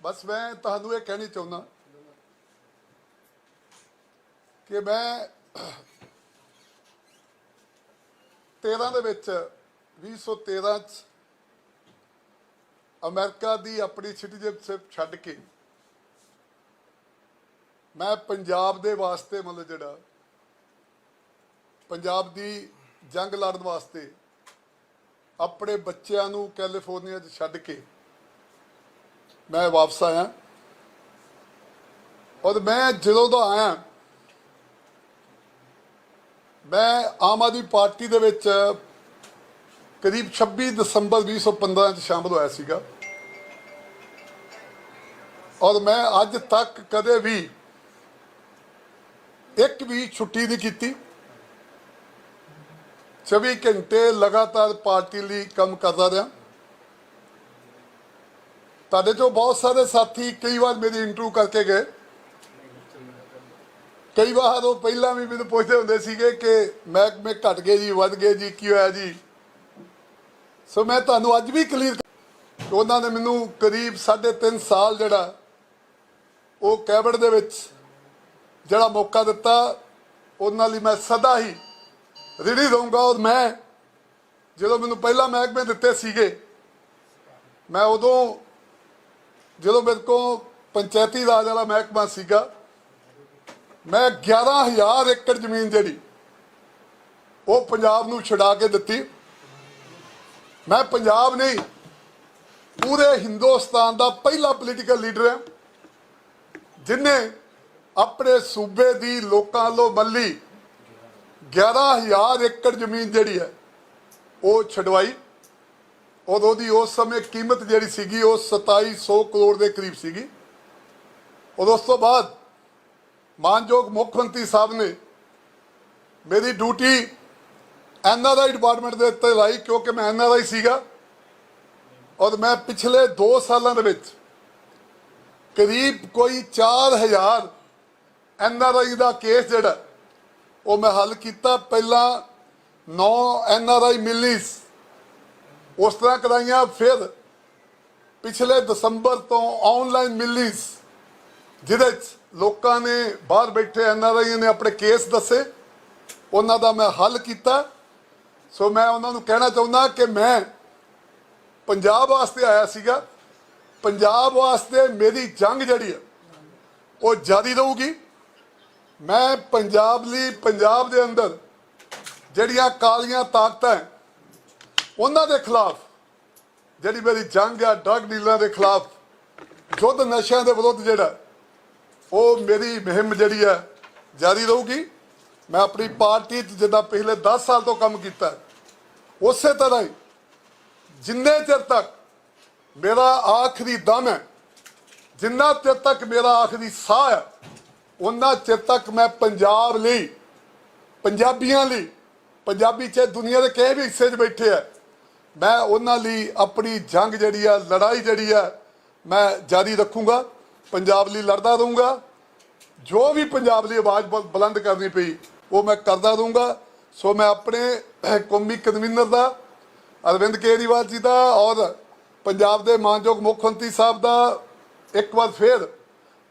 ਬਸ ਮੈਂ ਤੁਹਾਨੂੰ ਇਹ ਕਹਿਣੀ ਚਾਹੁੰਦਾ ਕਿ ਮੈਂ 13 ਦੇ ਵਿੱਚ 2013 ਚ ਅਮਰੀਕਾ ਦੀ ਆਪਣੀ ਸਿਟੀਜ਼ਨਸ਼ਿਪ ਛੱਡ ਕੇ ਮੈਂ ਪੰਜਾਬ ਦੇ ਵਾਸਤੇ ਮਤਲਬ ਜਿਹੜਾ ਪੰਜਾਬ ਦੀ ਜੰਗ ਲੜਨ ਵਾਸਤੇ ਆਪਣੇ ਬੱਚਿਆਂ ਨੂੰ ਕੈਲੀਫੋਰਨੀਆ 'ਚ ਛੱਡ ਕੇ ਮੈਂ ਵਾਪਸ ਆਇਆ। ਔਰ ਮੈਂ ਜਦੋਂ ਦਾ ਆਇਆ, ਮੈਂ ਆਮ ਆਦਮੀ ਪਾਰਟੀ ਦੇ ਵਿੱਚ ਕਰੀਬ 26 ਦਸੰਬਰ 2015 ਚ ਸ਼ਾਮਲ ਹੋਇਆ ਸੀਗਾ। ਔਰ ਮੈਂ ਅੱਜ ਤੱਕ ਕਦੇ ਵੀ ਇੱਕ ਵੀ ਛੁੱਟੀ ਨਹੀਂ ਕੀਤੀ। 24 ਘੰਟੇ ਲਗਾਤਾਰ ਪਾਰਟੀ ਲਈ ਕੰਮ ਕਰਦਾ ਰਿਹਾ। ਤੁਹਾਡੇ ਚੋਂ ਬਹੁਤ ਸਾਰੇ ਸਾਥੀ ਕਈ ਵਾਰ ਮੇਰੀ ਇੰਟਰਵਿਊ ਕਰਕੇ ਗਏ। ਕਈ ਵਾਰ ਉਹ ਪਹਿਲਾਂ ਵੀ ਮੈਨੂੰ ਪੁੱਛਦੇ ਹੁੰਦੇ ਸੀਗੇ ਕਿ ਮਹਿਕਮੇ ਘਟ ਗਏ ਜੀ, ਵੱਧ ਗਏ ਜੀ, ਕੀ ਹੋਇਆ ਜੀ? ਸੋ ਮੈਂ ਤੁਹਾਨੂੰ ਅੱਜ ਵੀ ਕਲੀਅਰ ਉਹਨਾਂ ਨੇ ਮੈਨੂੰ ਕਰੀਬ 3.5 ਸਾਲ ਜਿਹੜਾ, ਉਹ ਕੈਬਨਿਟ ਦੇ ਵਿੱਚ ਜਿਹੜਾ ਮੌਕਾ ਦਿੱਤਾ, ਉਹਨਾਂ ਲਈ ਮੈਂ ਸਦਾ ਹੀ ਰਿਣੀ ਰਹੂੰਗਾ ਔਰ ਮੈਂ ਜਦੋਂ ਮੈਨੂੰ ਪਹਿਲਾਂ ਮਹਿਕਮੇ ਦਿੱਤੇ ਸੀਗੇ, ਮੈਂ ਉਦੋਂ ਜਦੋਂ ਮੇਰੇ ਕੋਲ ਪੰਚਾਇਤੀ ਰਾਜ ਵਾਲਾ ਮਹਿਕਮਾ ਸੀਗਾ, ਮੈਂ 11000 ਏਕੜ ਜ਼ਮੀਨ ਜਿਹੜੀ, ਉਹ ਪੰਜਾਬ ਨੂੰ ਛਡਾ ਕੇ ਦਿੱਤੀ। ਮੈਂ ਪੰਜਾਬ ਨਹੀਂ, ਪੂਰੇ ਹਿੰਦੁਸਤਾਨ ਦਾ ਪਹਿਲਾ ਪੋਲੀਟੀਕਲ ਲੀਡਰ ਹਾਂ। ਜਿਨੇ ਆਪਣੇ ਸੂਬੇ ਦੀ ਲੋਕਾਂ ਵੱਲੋਂ ਮੱਲੀ 11000 ਏਕੜ ਜ਼ਮੀਨ ਜਿਹੜੀ ਹੈ, ਉਹ ਛਡਵਾਈ। ਔਰ ਉਹਦੀ ਉਸ ਸਮੇਂ ਕੀਮਤ ਜਿਹੜੀ ਸੀਗੀ ਉਹ 2700 ਕਰੋੜ ਦੇ ਕਰੀਬ ਸੀਗੀ। ਔਰ ਉਸ ਤੋਂ ਬਾਅਦ ਮਾਨਯੋਗ ਮੁੱਖ ਮੰਤਰੀ ਸਾਹਿਬ ਨੇ ਮੇਰੀ ਡਿਊਟੀ ਐਨਆਰਆਈ ਡਿਪਾਰਟਮੈਂਟ ਦੇ ਉੱਤੇ ਲਾਈ ਕਿਉਂਕਿ ਮੈਂ ਐਨਆਰਆਈ ਸੀਗਾ। ਔਰ ਮੈਂ ਪਿਛਲੇ 2 ਸਾਲਾਂ ਦੇ ਵਿੱਚ ਕਰੀਬ ਕੋਈ 4000 ਐਨਆਰਆਈ ਦਾ ਕੇਸ ਜਿਹੜਾ ਉਹ ਮੈਂ ਹੱਲ ਕੀਤਾ। ਪਹਿਲਾਂ 9 ਐਨਆਰਆਈ ਮਿਲਨੀਸ ਉਸ ਤਰ੍ਹਾਂ ਕਰਾਈਆਂ, ਫਿਰ ਪਿਛਲੇ ਦਸੰਬਰ ਤੋਂ ਆਨਲਾਈਨ ਮਿਲੀਸ ਜਿਹਦੇ ਚ ਲੋਕਾਂ ਨੇ ਬਾਹਰ ਬੈਠੇ ਐਨਆਰਆਈ ਨੇ ਆਪਣੇ ਕੇਸ ਦੱਸੇ, ਉਹਨਾਂ ਦਾ ਮੈਂ ਹੱਲ ਕੀਤਾ। ਸੋ ਮੈਂ ਉਹਨਾਂ ਨੂੰ ਕਹਿਣਾ ਚਾਹੁੰਦਾ ਕਿ ਮੈਂ ਪੰਜਾਬ ਵਾਸਤੇ ਆਇਆ ਸੀਗਾ। ਪੰਜਾਬ ਵਾਸਤੇ ਮੇਰੀ ਜੰਗ ਜਿਹੜੀ ਹੈ, ਉਹ ਜਾਰੀ ਰਹੂਗੀ। ਮੈਂ ਪੰਜਾਬ ਲਈ, ਪੰਜਾਬ ਦੇ ਅੰਦਰ ਜਿਹੜੀਆਂ ਕਾਲੀਆਂ ਤਾਕਤਾਂ ਉਹਨਾਂ ਦੇ ਖਿਲਾਫ, ਜਿਹੜੀ ਮੇਰੀ ਜੰਗ ਆ ਡਰਗ ਡੀਲਰਾਂ ਦੇ ਖਿਲਾਫ ਯੁੱਧ ਨਸ਼ਿਆਂ ਦੇ ਵਿਰੁੱਧ ਜਿਹੜਾ, ਉਹ ਮੇਰੀ ਮੁਹਿੰਮ ਜਿਹੜੀ ਹੈ ਜਾਰੀ ਰਹੂਗੀ। ਮੈਂ ਆਪਣੀ ਪਾਰਟੀ 'ਚ ਜਿੱਦਾਂ ਪਿਛਲੇ 10 ਸਾਲ ਤੋਂ ਕੰਮ ਕੀਤਾ, ਉਸੇ ਤਰ੍ਹਾਂ ਹੀ ਜਿੰਨੇ ਚਿਰ ਤੱਕ ਮੇਰਾ ਆਖਰੀ ਦਮ ਹੈ, ਜਿੰਨਾ ਚਿਰ ਤੱਕ ਮੇਰਾ ਆਖਰੀ ਸਾਹ ਹੈ ਉਹਨਾਂ ਚਿਰ ਤੱਕ ਮੈਂ ਪੰਜਾਬ ਲਈ, ਪੰਜਾਬੀਆਂ ਲਈ, ਪੰਜਾਬੀ ਚਾਹੇ ਦੁਨੀਆ ਦੇ ਕਿਸੇ ਵੀ ਹਿੱਸੇ 'ਚ ਬੈਠੇ ਆ ਮੈਂ ਉਹਨਾਂ ਲਈ ਆਪਣੀ ਜੰਗ ਜਿਹੜੀ ਆ, ਲੜਾਈ ਜਿਹੜੀ ਆ, ਮੈਂ ਜਾਰੀ ਰੱਖੂੰਗਾ, ਪੰਜਾਬ ਲਈ ਲੜਦਾ ਰਹੂੰਗਾ। ਜੋ ਵੀ ਪੰਜਾਬ ਲਈ ਆਵਾਜ਼ ਬੁਲ- ਬੁਲੰਦ ਕਰਨੀ ਪਈ, ਉਹ ਮੈਂ ਕਰਦਾ ਰਹੂੰਗਾ। ਸੋ ਮੈਂ ਆਪਣੇ ਕੌਮੀ ਕਨਵੀਨਰ ਦਾ, ਅਰਵਿੰਦ ਕੇਜਰੀਵਾਲ ਜੀ ਦਾ ਔਰ ਪੰਜਾਬ ਦੇ ਮਾਨਯੋਗ ਮੁੱਖ ਮੰਤਰੀ ਸਾਹਿਬ ਦਾ ਇੱਕ ਵਾਰ ਫੇਰ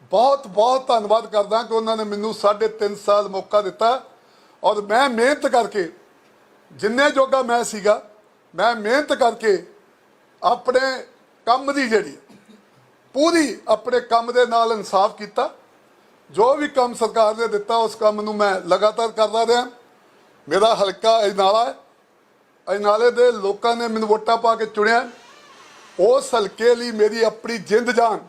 ਬਹੁਤ ਬਹੁਤ ਧੰਨਵਾਦ ਕਰਦਾ ਕਿ ਉਹਨਾਂ ਨੇ ਮੈਨੂੰ 3.5 ਸਾਲ ਮੌਕਾ ਦਿੱਤਾ। ਔਰ ਮੈਂ ਮਿਹਨਤ ਕਰਕੇ ਜਿੰਨੇ ਜੋਗਾ ਮੈਂ ਸੀਗਾ ਮੈਂ ਮਿਹਨਤ ਕਰਕੇ ਆਪਣੇ ਕੰਮ ਦੀ ਜਿਹੜੀ ਪੂਰੀ ਆਪਣੇ ਕੰਮ ਦੇ ਨਾਲ ਇਨਸਾਫ ਕੀਤਾ। ਜੋ ਵੀ ਕੰਮ ਸਰਕਾਰ ਨੇ ਦਿੱਤਾ, ਉਸ ਕੰਮ ਨੂੰ ਮੈਂ ਲਗਾਤਾਰ ਕਰਦਾ ਰਿਹਾ। ਮੇਰਾ ਹਲਕਾ ਅਜਨਾਲਾ ਹੈ। ਅਜਨਾਲੇ ਦੇ ਲੋਕਾਂ ਨੇ ਮੈਨੂੰ ਵੋਟਾਂ ਪਾ ਕੇ ਚੁਣਿਆ। ਉਸ ਹਲਕੇ ਲਈ ਮੇਰੀ ਆਪਣੀ ਜਿੰਦ ਜਾਨ,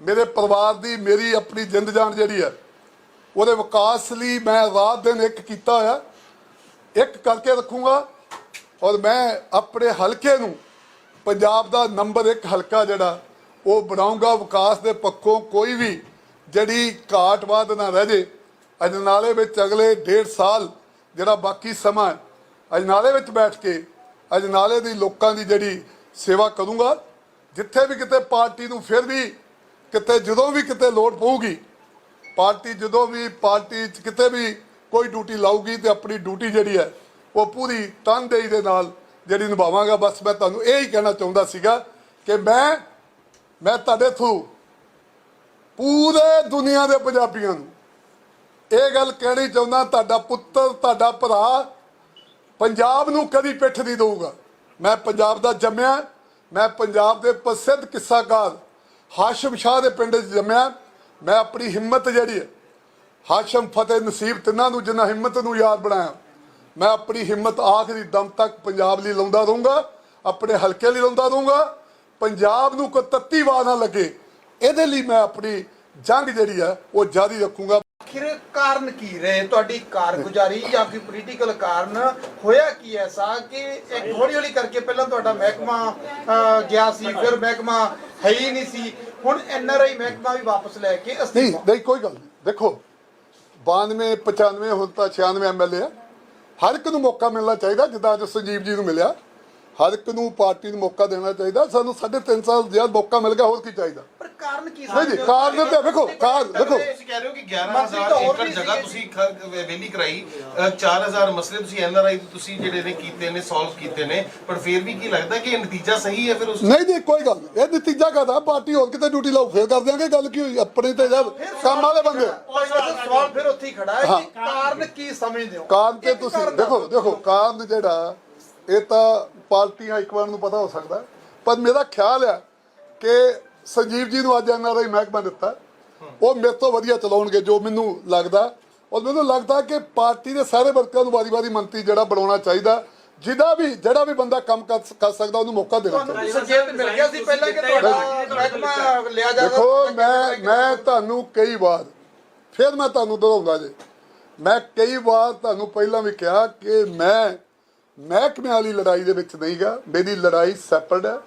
ਮੇਰੇ ਪਰਿਵਾਰ ਦੀ ਮੇਰੀ ਆਪਣੀ ਜਿੰਦ ਜਾਨ ਜਿਹੜੀ ਹੈ, ਉਹਦੇ ਵਿਕਾਸ ਲਈ ਮੈਂ ਰਾਤ ਦਿਨ ਇੱਕ ਕੀਤਾ ਹੋਇਆ। ਇੱਕ ਕਰਕੇ ਰੱਖੂੰਗਾ। ਔਰ ਮੈਂ ਆਪਣੇ ਹਲਕੇ ਨੂੰ ਪੰਜਾਬ ਦਾ ਨੰਬਰ 1 ਹਲਕਾ ਜਿਹੜਾ, ਉਹ ਬਣਾਉਂਗਾ ਵਿਕਾਸ ਦੇ ਪੱਖੋਂ ਕੋਈ ਵੀ ਜਿਹੜੀ ਘਾਟਵਾਦ ਨਾ ਰਹਿ ਜੇ। ਅਜਨਾਲੇ ਵਿੱਚ ਅਗਲੇ 1.5 ਸਾਲ ਜਿਹੜਾ ਬਾਕੀ ਸਮਾਂ ਅਜਨਾਲੇ ਵਿੱਚ ਬੈਠ ਕੇ ਅਜਨਾਲੇ ਦੀ ਲੋਕਾਂ ਦੀ ਜਿਹੜੀ ਸੇਵਾ ਕਰੂੰਗਾ। ਜਿੱਥੇ ਵੀ ਕਿਤੇ ਪਾਰਟੀ ਨੂੰ ਫਿਰ ਵੀ ਕਿਤੇ ਜਦੋਂ ਵੀ ਕਿਤੇ ਲੋੜ ਪਊਗੀ, ਪਾਰਟੀ ਜਦੋਂ ਵੀ ਪਾਰਟੀ 'ਚ ਕਿਤੇ ਵੀ ਕੋਈ ਡਿਊਟੀ ਲਾਊਗੀ ਤੇ ਆਪਣੀ ਡਿਊਟੀ ਜਿਹੜੀ ਹੈ ਉਹ ਪੂਰੀ ਤਨਦੇਹੀ ਦੇ ਨਾਲ ਜਿਹੜੀ ਨਿਭਾਵਾਂਗਾ, ਬਸ ਮੈਂ ਤੁਹਾਨੂੰ ਇਹ ਹੀ ਕਹਿਣਾ ਚਾਹੁੰਦਾ ਸੀਗਾ ਕਿ ਮੈਂ ਮੈਂ ਤੁਹਾਡੇ ਥਰੂ ਪੂਰੇ ਦੁਨੀਆ ਦੇ ਪੰਜਾਬੀਆਂ ਨੂੰ ਇਹ ਗੱਲ ਕਹਿਣੀ ਚਾਹੁੰਦਾ, ਤੁਹਾਡਾ ਪੁੱਤਰ, ਤੁਹਾਡਾ ਭਰਾ ਪੰਜਾਬ ਨੂੰ ਕਦੀ ਪਿੱਠ ਨਹੀਂ ਦਊਗਾ। ਮੈਂ ਪੰਜਾਬ ਦਾ ਜੰਮਿਆ, ਮੈਂ ਪੰਜਾਬ ਦੇ ਪ੍ਰਸਿੱਧ ਕਿੱਸਾਕਾਰ ਹਾਸ਼ਮ ਸ਼ਾਹ ਦੇ ਪਿੰਡ 'ਚ ਜੰਮਿਆ। ਮੈਂ ਆਪਣੀ ਹਿੰਮਤ ਜਿਹੜੀ ਹੈ, ਹਾਸ਼ਮ ਫਤਿਹ ਨਸੀਬ ਤਿੰਨਾਂ ਨੂੰ, ਜਿੰਨਾ ਹਿੰਮਤ ਨੂੰ ਯਾਦ ਬਣਾਇਆ। ਮੈਂ ਆਪਣੀ ਹਿੰਮਤ ਆਖਰੀ ਦਮ ਤੱਕ ਪੰਜਾਬ ਲਈ ਲਾਉਂਦਾ ਰਹੂੰਗਾ ਆਪਣੇ ਹਲਕੇ ਲਈ ਲਾਉਂਦਾ ਰਹੂੰਗਾ ਪੰਜਾਬ ਨੂੰ ਕੋਈ ਤੱਤੀ ਵਾਹ ਨਾ ਲੱਗੇ। ਇਹਦੇ ਲਈ ਮੈਂ ਆਪਣੀ ਜੰਗ ਜਿਹੜੀ ਹੈ ਉਹ ਜਾਰੀ ਰੱਖੂੰਗਾ। ਆਖਿਰ ਕਾਰਨ ਕੀ ਰਹੇ? ਤੁਹਾਡੀ ਕਾਰਗੁਜ਼ਾਰੀ ਜਾਂ ਫਿਰ ਪੋਲੀਟੀਕਲ ਕਾਰਨ ਹੋਇਆ ਕੀ ਐਸਾ ਕਿ ਇੱਕ ਹੌਲੀ ਹੌਲੀ ਕਰਕੇ ਪਹਿਲਾਂ ਤੁਹਾਡਾ ਮਹਿਕਮਾ ਗਿਆ ਸੀ ਫਿਰ ਮਹਿਕਮਾ ਹੈ ਹੀ ਨਹੀਂ ਸੀ। ਹੁਣ ਐਨਆਰਆਈ ਮਹਿਕਮਾ ਵੀ ਵਾਪਸ ਲੈ ਕੇ ਨਹੀਂ ਅਸਤੀਫਾ ਨਹੀਂ ਕੋਈ ਗੱਲ ਨਹੀਂ। ਦੇਖੋ 92 95 ਹੁਣ ਤਾਂ 96 ਐਮਐਲਏ ਆ। ਹਰ ਇੱਕ ਨੂੰ ਮੌਕਾ ਮਿਲਣਾ ਚਾਹੀਦਾ, ਜਿੱਦਾਂ ਅੱਜ ਸੰਜੀਵ ਜੀ ਨੂੰ ਮਿਲਿਆ। ਹਰ ਇੱਕ ਨੂੰ ਪਾਰਟੀ ਨੂੰ ਮੌਕਾ ਦੇਣਾ ਚਾਹੀਦਾ। ਸਾਨੂੰ ਸਾਢੇ ਤਿੰਨ ਸਾਲ ਜ਼ਿਆਦਾ ਮੌਕਾ ਮਿਲ ਗਿਆ, ਹੋਰ ਕੀ ਚਾਹੀਦਾ? ਕਾਰਨ ਕੀ ਨਹੀਂ ਜੀ, ਕਾਰਨ ਤੇ ਵੇਖੋ, ਕਾਰਨ ਵੇਖੋ। ਤੁਸੀਂ ਕਹਿ ਰਹੇ ਹੋ ਕਿ ਮੰਤਰੀ 11000 ਤਾਂ ਹੋਰ ਏਕੜ ਵੀ ਜਗ੍ਹਾ। ਤੁਸੀਂ ਵੇਲੀ ਕਰਾਈ। ਅ, 4000 ਮਸਲੇ ਤੁਸੀਂ ਐਨਆਰਆਈ ਤੁਸੀਂ ਜਿਹੜੇ ਨੇ ਕੀਤੇ ਨੇ ਸੋਲਵ ਕੀਤੇ ਨੇ ਪਰ ਫਿਰ ਵੀ ਕੀ ਲੱਗਦਾ ਕਿ ਇਹ ਨਤੀਜਾ ਸਹੀ ਹੈ ਫਿਰ ਉਸ ਨਹੀਂ ਜੀ ਕੋਈ ਗੱਲ ਇਹ ਨਤੀਜਾ ਕਹਦਾ? ਪਾਰਟੀ ਹੋਰ ਕਿਤੇ ਡਿਊਟੀ ਲਾਓ ਫੇਰ ਕਰ ਦਿਆਂਗੇ ਗੱਲ ਕੀ ਹੋਈ? ਆਪਣੇ ਤੇ ਜਦ ਕੰਮ ਵਾਲੇ ਬੰਦੇ। ਸਵਾਲ ਫਿਰ ਉੱਥੇ ਹੀ ਖੜਾ ਹੈ ਕਿ ਕਾਰਨ ਕੀ ਸਮਝਦੇ ਹੋ? ਕਾਰਨ ਤੇ ਤੁਸੀਂ ਦੇਖੋ। ਦੇਖੋ ਕਾਰਨ ਜਿਹੜਾ ਇਹ ਤਾਂ ਪਾਰਟੀਆਂ ਇੱਕ ਵਾਰ ਨੂੰ ਪਤਾ ਹੋ ਸਕਦਾ। ਪਰ ਮੇਰਾ ਖਿਆਲ ਹੈ ਕਿ ਸੰਜੀਵ ਜੀ ਨੂੰ ਅੱਜ ਐਨਆਰਆਈ ਮਹਿਕਮਾ ਦਿੱਤਾ। ਉਹ ਮੇਰੇ ਤੋਂ ਵਧੀਆ ਚਲਾਉਣਗੇ ਜੋ ਮੈਨੂੰ ਲੱਗਦਾ। ਔਰ ਮੈਨੂੰ ਲੱਗਦਾ ਕਿ ਪਾਰਟੀ ਦੇ ਸਾਰੇ ਵਰਕਰਾਂ ਨੂੰ ਵਾਰੀ-ਵਾਰੀ ਮੰਤਰੀ ਜਿਹੜਾ ਬਣਾਉਣਾ ਚਾਹੀਦਾ। ਜਿਹਦਾ ਵੀ ਜਿਹੜਾ ਵੀ ਬੰਦਾ ਕੰਮ ਕਰ ਸਕਦਾ ਉਹਨੂੰ ਮੌਕਾ ਦੇਣਾ ਚਾਹੀਦਾ। ਸੰਕੇਤ ਮਿਲ ਗਿਆ ਸੀ ਪਹਿਲਾਂ ਕਿ ਤੁਹਾਡਾ ਮਹਿਕਮਾ ਲਿਆ ਜਾਏਗਾ ਦੇਖੋ ਮੈਂ ਮੈਂ ਤੁਹਾਨੂੰ ਕਈ ਵਾਰ ਫਿਰ ਮੈਂ ਤੁਹਾਨੂੰ ਦੁਹਰਾਉਂਦਾ ਜੇ। ਮੈਂ ਕਈ ਵਾਰ ਤੁਹਾਨੂੰ ਪਹਿਲਾਂ ਵੀ ਕਿਹਾ ਕਿ ਮੈਂ ਮਹਿਕਮੇ ਵਾਲੀ ਲੜਾਈ ਦੇ ਵਿੱਚ ਨਹੀਂ ਗਾ ਮੇਰੀ ਲੜਾਈ ਸੈਪਰੇਟ ਹੈ।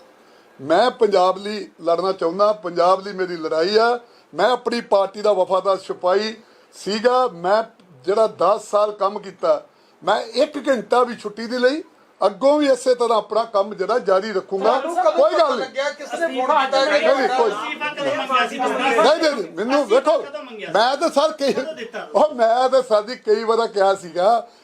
ਮੈਂ ਪੰਜਾਬ ਲਈ ਲੜਨਾ ਚਾਹੁੰਦਾ ਪੰਜਾਬ ਲਈ ਮੇਰੀ ਲੜਾਈ ਆ। ਮੈਂ ਆਪਣੀ ਪਾਰਟੀ ਦਾ ਵਫਾਦਾਰ ਸਿਪਾਹੀ ਸੀਗਾ। ਮੈਂ ਜਿਹੜਾ 10 ਸਾਲ ਕੰਮ ਕੀਤਾ ਮੈਂ 1 ਘੰਟਾ ਵੀ ਛੁੱਟੀ ਦੀ ਲਈ। ਅੱਗੋਂ ਵੀ ਇਸੇ ਤਰ੍ਹਾਂ ਆਪਣਾ ਕੰਮ ਜਿਹੜਾ ਜਾਰੀ ਰੱਖੂੰਗਾ। ਕੋਈ ਗੱਲ ਨਹੀਂ। ਮੈਨੂੰ ਵੇਖੋ? ਮੈਂ ਤਾਂ ਸਰ ਕਈ? ਉਹ ਮੈਂ ਤਾਂ ਸਰ ਜੀ ਕਈ ਵਾਰ ਕਿਹਾ ਸੀਗਾ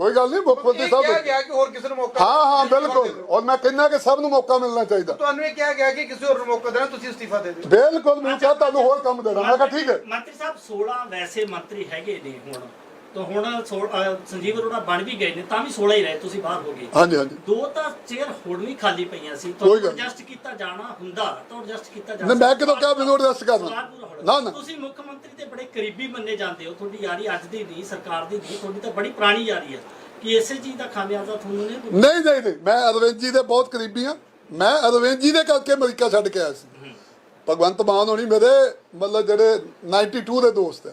ਕੋਈ ਗੱਲ ਨਹੀਂ ਮੁੱਖ ਮੰਤਰੀ ਇਹ ਕਿਹਾ ਸਾਹਿਬ ਗਿਆ ਕਿ ਹੋਰ ਕਿਸੇ ਨੂੰ ਮੌਕਾ ਹਾਂ ਹਾਂ ਬਿਲਕੁਲ। ਔਰ ਮੈਂ ਕਹਿੰਦਾ ਕਿ ਸਭ ਨੂੰ ਮੌਕਾ ਮਿਲਣਾ ਚਾਹੀਦਾ। ਤੁਹਾਨੂੰ ਇਹ ਕਿਹਾ ਗਿਆ ਕਿ ਕਿਸੇ ਹੋਰ ਨੂੰ ਮੌਕਾ ਦੇਣਾ ਤੁਸੀਂ ਅਸਤੀਫਾ ਦੇ ਦਿਓ। ਬਿਲਕੁਲ ਮੈਨੂੰ ਕਿਹਾ ਤੁਹਾਨੂੰ ਹੋਰ ਕੰਮ ਦੇਣਾ। ਮੈਂ ਕਿਹਾ ਠੀਕ ਹੈ। ਮੰਤਰੀ ਸਾਹਿਬ 16 ਵੈਸੇ ਮੰਤਰੀ ਹੈਗੇ ਨੇ ਹੁਣ। ਤਾਂ ਹੁਣ ਅਹ ਸੰਜੀਵ ਅਰੋੜਾ ਬਣ ਵੀ ਗਏ ਨੇ ਤਾਂ ਵੀ 16 ਹੀ ਰਹੇ ਤੁਸੀਂ ਬਾਹਰ ਹੋ ਗਏ। ਹਾਂਜੀ ਹਾਂਜੀ। ਦੋ ਤਾਂ ਚੇਅਰ ਹੁਣ ਵੀ ਖਾਲੀ ਪਈਆਂ ਸੀ ਕੋਈ ਤਾਂ ਗੱਲ ਐਡਜਸਟ ਕੀਤਾ ਜਾਣਾ ਹੁੰਦਾ ਤਾਂ ਐਡਜਸਟ ਕੀਤਾ ਨਹੀਂ, ਮੈਂ ਕਿਦੋਂ ਕਿਹਾ ਮੈਨੂੰ ਕਰਨਾ? ਸਵਾਲ ਪੂਰਾ ਹੋਣਾ। ਨਾ, ਨਾ। ਤੁਸੀਂ ਮੁੱਖ ਮੰਤਰੀ ਦੇ ਬੜੇ ਕਰੀਬੀ ਮੰਨੇ ਜਾਂਦੇ ਹੋ ਤੁਹਾਡੀ ਯਾਰੀ ਅੱਜ ਦੀ ਨਹੀਂ ਸਰਕਾਰ ਦੀ ਨਹੀਂ ਤੁਹਾਡੀ ਤਾਂ ਬੜੀ ਪੁਰਾਣੀ ਯਾਰੀ ਹੈ। ਕਿ ਇਸੇ ਚੀਜ਼ ਦਾ ਖਾਮਿਆਜ਼ਾ ਤੁਹਾਨੂੰ ਨੇ ਨਹੀਂ ਨਹੀਂ ਨਹੀਂ ਮੈਂ ਅਰਵਿੰਦ ਜੀ ਦੇ ਬਹੁਤ ਕਰੀਬੀ ਆ ਮੈਂ ਅਰਵਿੰਦ ਜੀ ਦੇ ਕਰਕੇ ਅਮਰੀਕਾ ਛੱਡ ਕੇ ਆਇਆ ਸੀ। ਭਗਵੰਤ ਮਾਨ ਹੋਣੀ ਮੇਰੇ ਮਤਲਬ ਜਿਹੜੇ 92 ਦੇ ਦੋਸਤ ਆ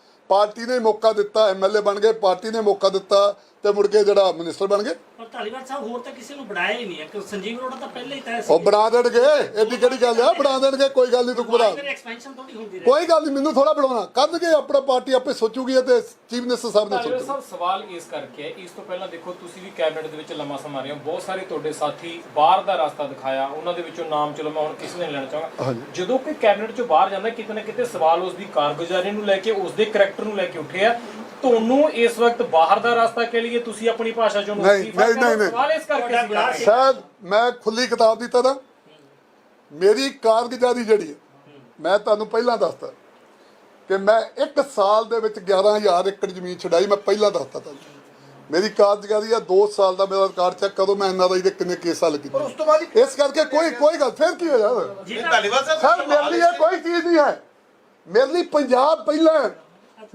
ਪਾਰਟੀ ਨੇ ਮੌਕਾ ਦਿੱਤਾ ਐਮਐਲਏ ਬਣ ਗਏ ਪਾਰਟੀ ਨੇ ਮੌਕਾ ਦਿੱਤਾ। ਤੇ ਮੁੜ ਕੇ ਜਿਹੜਾ ਮਿਨਿਸਟਰ ਬਣ ਗਏ। ਪਰ ਧਾਲੀਵਾਲ ਸਾਹਿਬ ਹੋਰ ਤਾਂ ਕਿਸੇ ਨੂੰ ਬਣਾਇਆ ਹੀ ਨਹੀਂ ਹੈ। ਕਿ ਸੰਜੀਵ ਅਰੋੜਾ ਤਾਂ ਪਹਿਲਾਂ ਹੀ ਤੈਅ ਸੀ ਉਹ ਬਣਾ ਦੇਣਗੇ ਐਡੀ ਕਿਹੜੀ ਗੱਲ ਆ? ਬਣਾ ਦੇਣਗੇ ਕੋਈ ਗੱਲ ਨਹੀਂ ਤੂੰ ਘਬਰਾ ਐਕਸਪੈਂਸ਼ਨ ਥੋੜੀ ਹੁੰਦੀ ਰਹੀ। ਕੋਈ ਗੱਲ ਨਹੀਂ ਮੈਨੂੰ ਥੋੜਾ ਬਣਾਉਣਾ। ਕਰਨਗੇ ਆਪਣਾ ਪਾਰਟੀ ਆਪੇ ਸੋਚੂਗੀ ਤੇ ਚੀਫ ਮਿਨਿਸਟਰ ਸਾਹਿਬ ਨੇ ਧਾਲੀਵਾਲ ਸਾਹਿਬ ਸਵਾਲ ਇਸ ਕਰਕੇ ਹੈ ਇਸ ਤੋਂ ਪਹਿਲਾਂ ਦੇਖੋ ਤੁਸੀਂ ਵੀ ਕੈਬਨਿਟ ਦੇ ਵਿੱਚ ਲੰਮਾ ਸਮਾਂ ਰਹੇ ਹੋ। ਬਹੁਤ ਸਾਰੇ ਤੁਹਾਡੇ ਸਾਥੀ ਬਾਹਰ ਦਾ ਰਸਤਾ ਦਿਖਾਇਆ ਉਹਨਾਂ ਦੇ ਵਿੱਚੋਂ ਨਾਮ ਚਲੋ ਮੈਂ ਹੁਣ ਕਿਸੇ ਨਹੀਂ ਲੈਣਾ ਚਾਹਾਂਗਾ ਜਦੋਂ ਕੋਈ ਕੈਬਨਿਟ ਚੋਂ ਬਾਹਰ ਜਾਂਦਾ ਕਿਤੇ ਨਾ ਕਿਤੇ ਸਵਾਲ ਉਸ ਦੀ ਕਾਰਗੁਜ਼ਾਰੀ ਨੂੰ ਲੈ ਕੇ ਉਸ ਦੇ ਕਰੈਕਟਰ ਨੂੰ ਲੈ ਕੇ ਉੱਠੇ ਆ। ਤੁਹਾਨੂੰ ਇਸ ਵਕਤ ਬਾਹਰ ਦਾ ਰਸਤਾ ਕੇ ਲਈ ਤੁਸੀਂ ਆਪਣੀ ਭਾਸ਼ਾ ਚੋਂ ਨਹੀਂ, ਨਹੀਂ। ਨਹੀਂ, ਨਹੀਂ। ਸਵਾਲ ਇਸ ਕਰਕੇ ਸੀ ਹਾਂ। ਸ਼ਾਇਦ ਮੈਂ ਖੁੱਲੀ ਕਿਤਾਬ ਦੀ ਤਰ੍ਹਾਂ ਮੇਰੀ ਕਾਰਗੁਜ਼ਾਰੀ ਜਿਹੜੀ ਹੈ ਮੈਂ ਤੁਹਾਨੂੰ ਪਹਿਲਾਂ ਦੱਸਤਾ ਕਿ ਮੈਂ ਇੱਕ ਸਾਲ ਦੇ ਵਿੱਚ 11000 ਏਕੜ ਜ਼ਮੀਨ ਛਡਾਈ ਮੈਂ ਪਹਿਲਾਂ ਦੱਸਤਾ ਤੁਹਾਨੂੰ ਮੇਰੀ ਕਾਰਗੁਜ਼ਾਰੀ ਆ 2 ਸਾਲ ਦਾ ਮੇਰਾ ਰਿਕਾਰਡ ਚੈੱਕ ਕਰੋ ਮੈਂ ਐਨਆਰਆਈ ਦੇ ਕਿੰਨੇ ਕੇਸ ਹੱਲ ਪਰ ਉਸ ਕੀਤੇ ਤੋਂ ਬਾਅਦ ਹੀ ਇਸ ਕਰਕੇ ਕੋਈ ਕੋਈ ਗੱਲ ਫਿਰ ਕੀ ਹੋਇਆ ਜੀ ਧਾਲੀਵਾਲ ਸਾਹਿਬ ਸਰ ਮੇਰੇ ਲਈ ਕੋਈ ਚੀਜ਼ ਨਹੀਂ ਹੈ ਮੇਰੇ ਲਈ ਪੰਜਾਬ ਪਹਿਲਾਂ ਹੈ।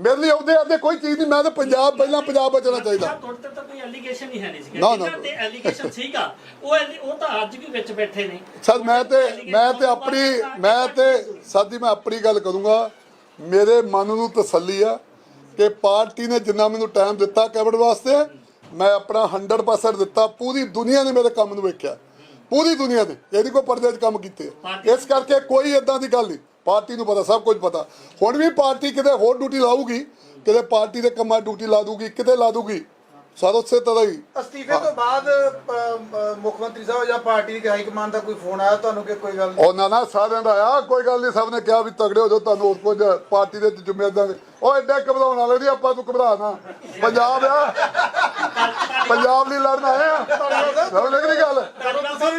ਮੇਰੇ ਲਈ ਉਹਦੇ ਅੱਗੇ ਕੋਈ ਚੀਜ਼ ਨਹੀਂ ਮੈਂ ਤਾਂ ਪੰਜਾਬ ਪਹਿਲਾਂ ਪੰਜਾਬ ਬਚਣਾ ਚਾਹੀਦਾ। ਤੁਹਾਡੇ ਤੇ ਤਾਂ ਕੋਈ ਐਲੀਗੇਸ਼ਨ ਹੀ ਹੈ ਨਹੀਂ ਸੀਗਾ ਨਾ, ਨਾ। ਜਿਨ੍ਹਾਂ ਤੇ ਐਲੀਗੇਸ਼ਨ ਸੀਗਾ? ਉਹ ਐਲੀ- ਉਹ ਤਾਂ ਅੱਜ ਵੀ ਵਿੱਚ ਬੈਠੇ ਨੇ। ਸਰ ਮੈਂ ਤੇ ਮੈਂ ਤੇ ਆਪਣੀ ਮੈਂ ਤੇ ਜੀ ਮੈਂ ਆਪਣੀ ਗੱਲ ਕਰੂੰਗਾ। ਮੇਰੇ ਮਨ ਨੂੰ ਤਸੱਲੀ ਆ ਕਿ ਪਾਰਟੀ ਨੇ ਜਿੰਨਾ ਮੈਨੂੰ ਟਾਈਮ ਦਿੱਤਾ ਕੈਬਨਿਟ ਵਾਸਤੇ ਮੈਂ ਆਪਣਾ 100% ਦਿੱਤਾ। ਪੂਰੀ ਦੁਨੀਆ ਨੇ ਮੇਰੇ ਕੰਮ ਨੂੰ ਵੇਖਿਆ। ਪੂਰੀ ਦੁਨੀਆ ਨੇ। ਇਹਦੀ ਕੋਈ ਪਰਦੇ 'ਚ ਕੰਮ ਕੀਤੇ। ਇਸ ਕਰਕੇ ਕੋਈ ਇਦਾਂ ਦੀ ਗੱਲ ਨਹੀਂ। ਪਾਰਟੀ ਨੂੰ ਪਤਾ ਸਭ ਕੁਝ ਪਤਾ। ਹੁਣ ਵੀ ਪਾਰਟੀ ਕਿਤੇ ਹੋਰ ਡਿਊਟੀ ਲਾਊਗੀ ਕਿਤੇ ਪਾਰਟੀ ਦੇ ਕੰਮਾਂ ਡਿਊਟੀ ਲਾ ਦੂਗੀ ਕਿਤੇ ਲਾ ਦੂਗੀ ਸਰ ਉਸੇ ਤਰ੍ਹਾਂ ਹੀ। ਅਸਤੀਫੇ ਤੋਂ ਬਾਅਦ ਅ, ਅ, ਮੁੱਖ ਮੰਤਰੀ ਸਾਹਿਬ ਜਾਂ ਪਾਰਟੀ ਦੀ ਹਾਈ ਕਮਾਂਡ ਦਾ ਕੋਈ ਫੋਨ ਆਇਆ ਤੁਹਾਨੂੰ ਕਿ ਕੋਈ ਗੱਲ ਨਹੀਂ? ਉਹ ਨਾ ਨਾ ਸਾਰਿਆਂ ਦਾ ਆ ਕੋਈ ਗੱਲ ਨਹੀਂ ਸਭ ਨੇ ਕਿਹਾ ਵੀ ਤਗੜੇ ਹੋ ਜਾਓ ਤੁਹਾਨੂੰ ਹੋਰ ਕੁਝ ਪਾਰਟੀ ਦੇ ਜ਼ਿੰਮੇਵਾਰ ਦਾਂਗੇ। ਉਹ ਐਡਾ ਘਬਰਾਉਣ ਵਾਲੇ ਨਹੀਂ ਆਪਾਂ ਤੂੰ ਘਬਰਾ ਨਾ। ਪੰਜਾਬ ਆ। ਪੰਜਾਬ ਲਈ ਲੜਨ ਆਏ ਆ। ਸਮਝ ਲੱਗ ਗੱਲ?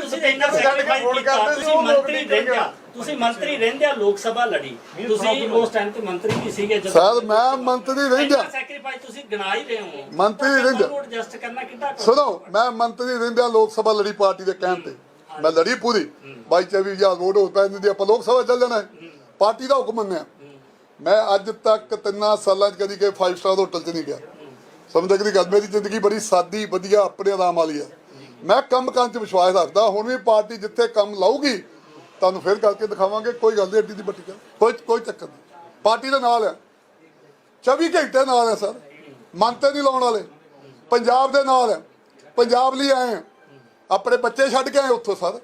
ਤੁਸੀਂ ਛੱਡ ਕੇ sacrifice ਫੋਨ ਕਰਦੇ ਸੀ, ਤੁਸੀਂ ਉਹ ਲੋਕ ਮੰਤਰੀ ਰਹਿੰਦਿਆਂ ਤੁਸੀਂ ਮੰਤਰੀ ਰਹਿੰਦਿਆਂ ਲੋਕ ਸਭਾ ਲੜੀ। ਤੁਸੀਂ ਉਸ ਟਾਈਮ ਤੇ ਮੰਤਰੀ ਵੀ ਸੀਗੇ ਸਰ ਮੈਂ ਮੰਤਰੀ ਰਹਿੰਦਾ। ਸੈਕਰੀਫਾਈਸ ਤੁਸੀਂ ਗਿਣਾ ਹੀ ਰਹੇ ਹੋ। ਮੰਤਰੀ ਰਹਿੰਦਾ। ਐਡਜਸਟ ਕਰਨਾ ਕਿੱਦਾਂ? ਸੁਣੋ ਮੈਂ ਮੰਤਰੀ ਰਹਿੰਦਿਆਂ ਲੋਕ ਸਭਾ ਲੜੀ ਪਾਰਟੀ ਦੇ ਕਹਿਣ ਤੇ। ਮੈਂ ਲੜੀ ਪੂਰੀ। ਬਾਈ ਚੌਵੀ ਹਜ਼ਾਰ ਵੋਟ ਹੋ ਪੈਂਦੀ ਦੀ ਆਪਾਂ ਲੋਕ ਸਭਾ ਚੱਲ ਜਾਣਾ। ਹੈ। ਪਾਰਟੀ ਦਾ ਹੁਕਮ ਮੰਨਿਆ। ਮੈਂ ਅੱਜ ਤੱਕ ਤਿੰਨਾਂ ਸਾਲਾਂ 'ਚ ਕਦੀ ਕਿ 5 ਸਟਾਰ ਹੋਟਲ 'ਚ ਨਹੀਂ ਗਿਆ। ਸਮਝ ਲੱਗ ਦੀ ਗੱਲ ਮੇਰੀ ਜ਼ਿੰਦਗੀ ਬੜੀ ਸਾਦੀ ਵਧੀਆ ਆਪਣੇ ਆਰਾਮ ਵਾਲੀ ਹੈ ਮੈਂ ਕੰਮ ਕਰਨ 'ਚ ਵਿਸ਼ਵਾਸ ਰੱਖਦਾ ਹੁਣ ਵੀ ਪਾਰਟੀ ਜਿੱਥੇ ਕੰਮ ਲਾਊਗੀ ਤੁਹਾਨੂੰ ਫਿਰ ਕਰਕੇ ਦਿਖਾਵਾਂਗੇ, ਕੋਈ ਗੱਲ ਨਹੀਂ ਏਡੀ ਦੀ ਬੱਟੀ ਕਰ ਕੋਈ ਕੋਈ ਚੱਕਰ ਨਹੀਂ। ਪਾਰਟੀ ਦੇ ਨਾਲ ਹੈ। 24 ਘੰਟੇ ਨਾਲ ਹੈ, ਸਰ। ਮਨ ਤੇ ਨਹੀਂ ਲਾਉਣ ਵਾਲੇ। ਪੰਜਾਬ ਦੇ ਨਾਲ ਹੈ। ਪੰਜਾਬ ਲਈ ਆਏ ਹਾਂ। ਆਪਣੇ ਬੱਚੇ ਛੱਡ ਕੇ ਆਏ ਉੱਥੋਂ, ਸਰ।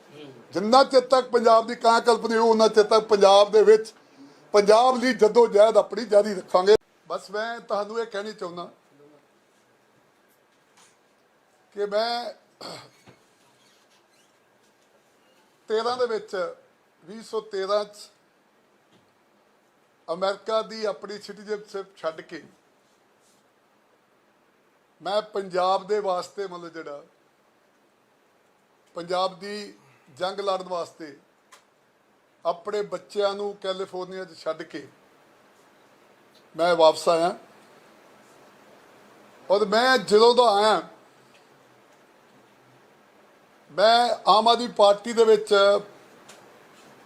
ਜਿੰਨਾ ਚਿਰ ਤੱਕ ਪੰਜਾਬ ਦੀ ਕਾਂ ਕਲਪਨੀ ਹੋ ਉਹਨਾਂ ਚਿਰ ਤੱਕ ਪੰਜਾਬ ਦੇ ਵਿੱਚ ਪੰਜਾਬ ਲਈ ਜੱਦੋ ਜਹਿਦ ਆਪਣੀ ਜਾਰੀ ਰੱਖਾਂਗੇ। ਬਸ ਮੈਂ ਤੁਹਾਨੂੰ ਇਹ ਕਹਿਣੀ ਚਾਹੁੰਦਾ ਕਿ ਮੈਂ 13 ਦੇ ਵਿੱਚ 2013 ਚ ਅਮਰੀਕਾ ਦੀ ਆਪਣੀ ਸਿਟੀਜ਼ਨਸ਼ਿਪ ਛੱਡ ਕੇ ਮੈਂ ਪੰਜਾਬ ਦੇ ਵਾਸਤੇ ਮਤਲਬ ਜਿਹੜਾ ਪੰਜਾਬ ਦੀ ਜੰਗ ਲੜਨ ਵਾਸਤੇ ਆਪਣੇ ਬੱਚਿਆਂ ਨੂੰ ਕੈਲੀਫੋਰਨੀਆ 'ਚ ਛੱਡ ਕੇ ਮੈਂ ਵਾਪਸ ਆਇਆ। ਔਰ ਮੈਂ ਜਦੋਂ ਦਾ ਆਇਆ, ਮੈਂ ਆਮ ਆਦਮੀ ਪਾਰਟੀ ਦੇ ਵਿੱਚ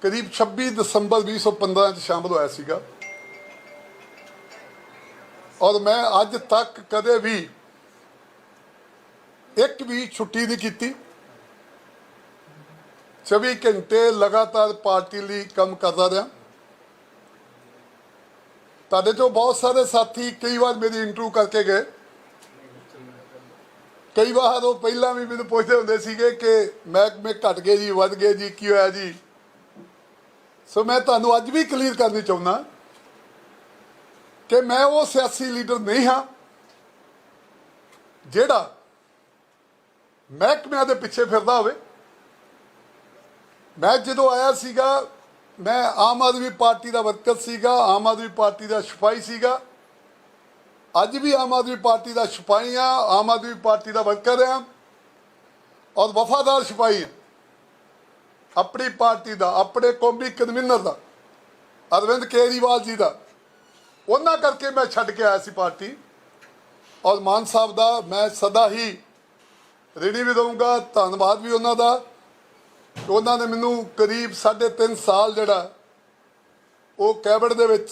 ਕਰੀਬ 26 ਦਸੰਬਰ 2015 ਚ ਸ਼ਾਮਲ ਹੋਇਆ ਸੀਗਾ। ਔਰ ਮੈਂ ਅੱਜ ਤੱਕ ਕਦੇ ਵੀ ਇੱਕ ਵੀ ਛੁੱਟੀ ਨਹੀਂ ਕੀਤੀ। 24 ਘੰਟੇ ਲਗਾਤਾਰ ਪਾਰਟੀ ਲਈ ਕੰਮ ਕਰਦਾ ਰਿਹਾ। ਤੁਹਾਡੇ ਚੋਂ ਬਹੁਤ ਸਾਰੇ ਸਾਥੀ ਕਈ ਵਾਰ ਮੇਰੀ ਇੰਟਰਵਿਊ ਕਰਕੇ ਗਏ। ਕਈ ਵਾਰ ਉਹ ਪਹਿਲਾਂ ਵੀ ਮੈਨੂੰ ਪੁੱਛਦੇ ਹੁੰਦੇ ਸੀਗੇ ਕਿ ਮਹਿਕਮੇ ਘਟ ਗਏ ਜੀ, ਵੱਧ ਗਏ ਜੀ, ਕੀ ਹੋਇਆ ਜੀ? ਸੋ ਮੈਂ ਤੁਹਾਨੂੰ ਅੱਜ ਵੀ ਕਲੀਅਰ ਕਰਨੀ ਚਾਹੁੰਦਾ ਕਿ ਮੈਂ ਉਹ ਸਿਆਸੀ ਲੀਡਰ ਨਹੀਂ ਹਾਂ ਜਿਹੜਾ ਮਹਿਕਮਿਆਂ ਦੇ ਪਿੱਛੇ ਫਿਰਦਾ ਹੋਵੇ। ਮੈਂ ਜਦੋਂ ਆਇਆ ਸੀਗਾ, ਮੈਂ ਆਮ ਆਦਮੀ ਪਾਰਟੀ ਦਾ ਵਰਕਰ ਸੀਗਾ, ਆਮ ਆਦਮੀ ਪਾਰਟੀ ਦਾ ਸਿਪਾਹੀ ਸੀਗਾ। ਅੱਜ ਵੀ ਆਮ ਆਦਮੀ ਪਾਰਟੀ ਦਾ ਸਿਪਾਹੀ ਆ ਆਮ ਆਦਮੀ ਪਾਰਟੀ ਦਾ ਵਰਕਰ ਆ ਔਰ ਵਫਾਦਾਰ ਸਿਪਾਹੀ ਆ ਆਪਣੀ ਪਾਰਟੀ ਦਾ, ਆਪਣੇ ਕੌਮੀ ਕਨਵੀਨਰ ਦਾ, ਅਰਵਿੰਦ ਕੇਜਰੀਵਾਲ ਜੀ ਦਾ। ਉਹਨਾਂ ਕਰਕੇ ਮੈਂ ਛੱਡ ਕੇ ਆਇਆ ਸੀ ਪਾਰਟੀ। ਔਰ ਮਾਨ ਸਾਹਿਬ ਦਾ ਮੈਂ ਸਦਾ ਹੀ ਰੇੜੀ ਵੀ ਦਊਂਗਾ ਧੰਨਵਾਦ ਵੀ ਉਹਨਾਂ ਦਾ। ਉਹਨਾਂ ਨੇ ਮੈਨੂੰ ਕਰੀਬ 3.5 ਸਾਲ ਜਿਹੜਾ, ਉਹ ਕੈਬਨਿਟ ਦੇ ਵਿੱਚ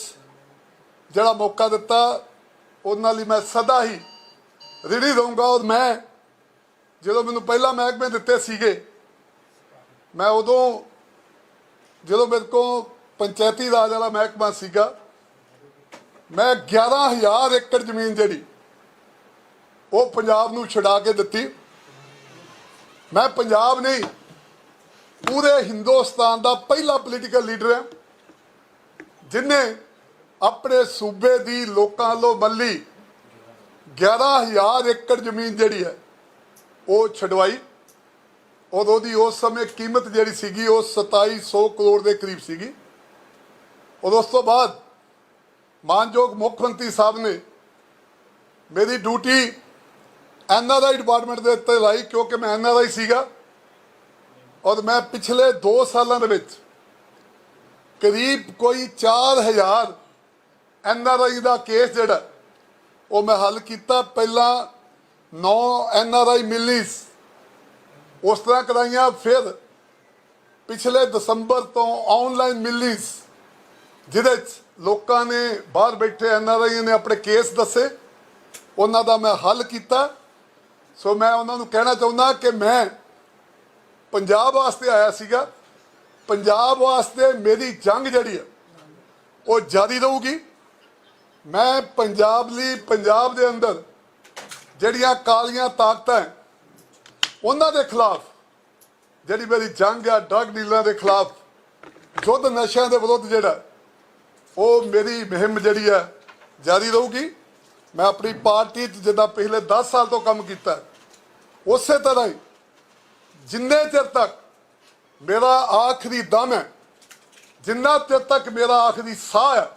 ਜਿਹੜਾ ਮੌਕਾ ਦਿੱਤਾ, ਉਹਨਾਂ ਲਈ ਮੈਂ ਸਦਾ ਹੀ ਰੇੜੀ ਦਊਂਗਾ ਔਰ ਮੈਂ, ਜਦੋਂ ਮੈਨੂੰ ਪਹਿਲਾ ਮਹਿਕਮੇ ਦਿੱਤੇ ਸੀਗੇ ਮੈਂ ਉਦੋਂ ਜਦੋਂ ਮੇਰੇ ਕੋਲ ਪੰਚਾਇਤੀ ਰਾਜ ਵਾਲਾ ਮਹਿਕਮਾ ਸੀਗਾ, ਮੈਂ 11000 ਏਕੜ ਜ਼ਮੀਨ ਜਿਹੜੀ, ਉਹ ਪੰਜਾਬ ਨੂੰ ਛਡਾ ਕੇ ਦਿੱਤੀ। ਮੈਂ ਪੰਜਾਬ ਨਹੀਂ, ਪੂਰੇ ਹਿੰਦੁਸਤਾਨ ਦਾ ਪਹਿਲਾ ਪੋਲੀਟੀਕਲ ਲੀਡਰ ਹੈ। ਜਿਨੇ ਆਪਣੇ ਸੂਬੇ ਦੀ ਲੋਕਾਂ ਵੱਲੋਂ ਮੱਲੀ 11000 ਏਕੜ ਜ਼ਮੀਨ ਜਿਹੜੀ ਹੈ, ਉਹ ਛਡਵਾਈ। ਔਰ ਉਹਦੀ ਉਸ ਸਮੇਂ ਕੀਮਤ ਜਿਹੜੀ ਸੀਗੀ ਉਹ 2700 ਕਰੋੜ ਦੇ ਕਰੀਬ ਸੀਗੀ। ਔਰ ਉਸ ਤੋਂ ਬਾਅਦ ਮਾਨਯੋਗ ਮੁੱਖ ਮੰਤਰੀ ਸਾਹਿਬ ਨੇ ਮੇਰੀ ਡਿਊਟੀ ਐਨਆਰਆਈ ਡਿਪਾਰਟਮੈਂਟ ਦੇ ਉੱਤੇ ਲਾਈ ਕਿਉਂਕਿ ਮੈਂ ਐਨਆਰਆਈ ਸੀਗਾ ਔਰ ਮੈਂ ਪਿਛਲੇ 2 ਸਾਲਾਂ ਦੇ ਵਿੱਚ ਕਰੀਬ ਕੋਈ 4000 ਐਨਆਰਆਈ ਦਾ ਕੇਸ ਜਿਹੜਾ ਉਹ ਮੈਂ ਹੱਲ ਕੀਤਾ। ਪਹਿਲਾਂ 9 ਐਨਆਰਆਈ ਮਿਲੀਸ ਉਸ ਤਰ੍ਹਾਂ ਕਰਾਈਆਂ, ਫਿਰ ਪਿਛਲੇ ਦਸੰਬਰ ਤੋਂ ਆਨਲਾਈਨ ਮਿਲੀਸ ਜਿਹਦੇ 'ਚ ਲੋਕਾਂ ਨੇ ਬਾਹਰ ਬੈਠੇ ਐਨਆਰਆਈ ਨੇ ਆਪਣੇ ਕੇਸ ਦੱਸੇ, ਉਹਨਾਂ ਦਾ ਮੈਂ ਹੱਲ ਕੀਤਾ। ਸੋ ਮੈਂ ਉਹਨਾਂ ਨੂੰ ਕਹਿਣਾ ਚਾਹੁੰਦਾ ਕਿ ਮੈਂ ਪੰਜਾਬ ਵਾਸਤੇ ਆਇਆ ਸੀਗਾ। ਪੰਜਾਬ ਵਾਸਤੇ ਮੇਰੀ ਜੰਗ ਜਿਹੜੀ ਹੈ ਉਹ ਜਾਰੀ ਰਹੂਗੀ। ਮੈਂ ਪੰਜਾਬ ਲਈ, ਪੰਜਾਬ ਦੇ ਅੰਦਰ ਜਿਹੜੀਆਂ ਕਾਲੀਆਂ ਤਾਕਤਾਂ ਉਹਨਾਂ ਦੇ ਖਿਲਾਫ, ਜਿਹੜੀ ਮੇਰੀ ਜੰਗ ਆ ਡਰਗ ਡੀਲਰਾਂ ਦੇ ਖਿਲਾਫ ਯੁੱਧ ਨਸ਼ਿਆਂ ਦੇ ਵਿਰੁੱਧ ਜਿਹੜਾ, ਉਹ ਮੇਰੀ ਮੁਹਿੰਮ ਜਿਹੜੀ ਆ ਜਾਰੀ ਰਹੂਗੀ। ਮੈਂ ਆਪਣੀ ਪਾਰਟੀ 'ਚ ਜਿੱਦਾਂ ਪਿਛਲੇ 10 ਸਾਲ ਤੋਂ ਕੰਮ ਕੀਤਾ, ਉਸੇ ਤਰ੍ਹਾਂ ਹੀ ਜਿੰਨੇ ਚਿਰ ਤੱਕ ਮੇਰਾ ਆਖਰੀ ਦਮ ਹੈ, ਜਿੰਨਾ ਚਿਰ ਤੱਕ ਮੇਰਾ ਆਖਰੀ ਸਾਹ ਹੈ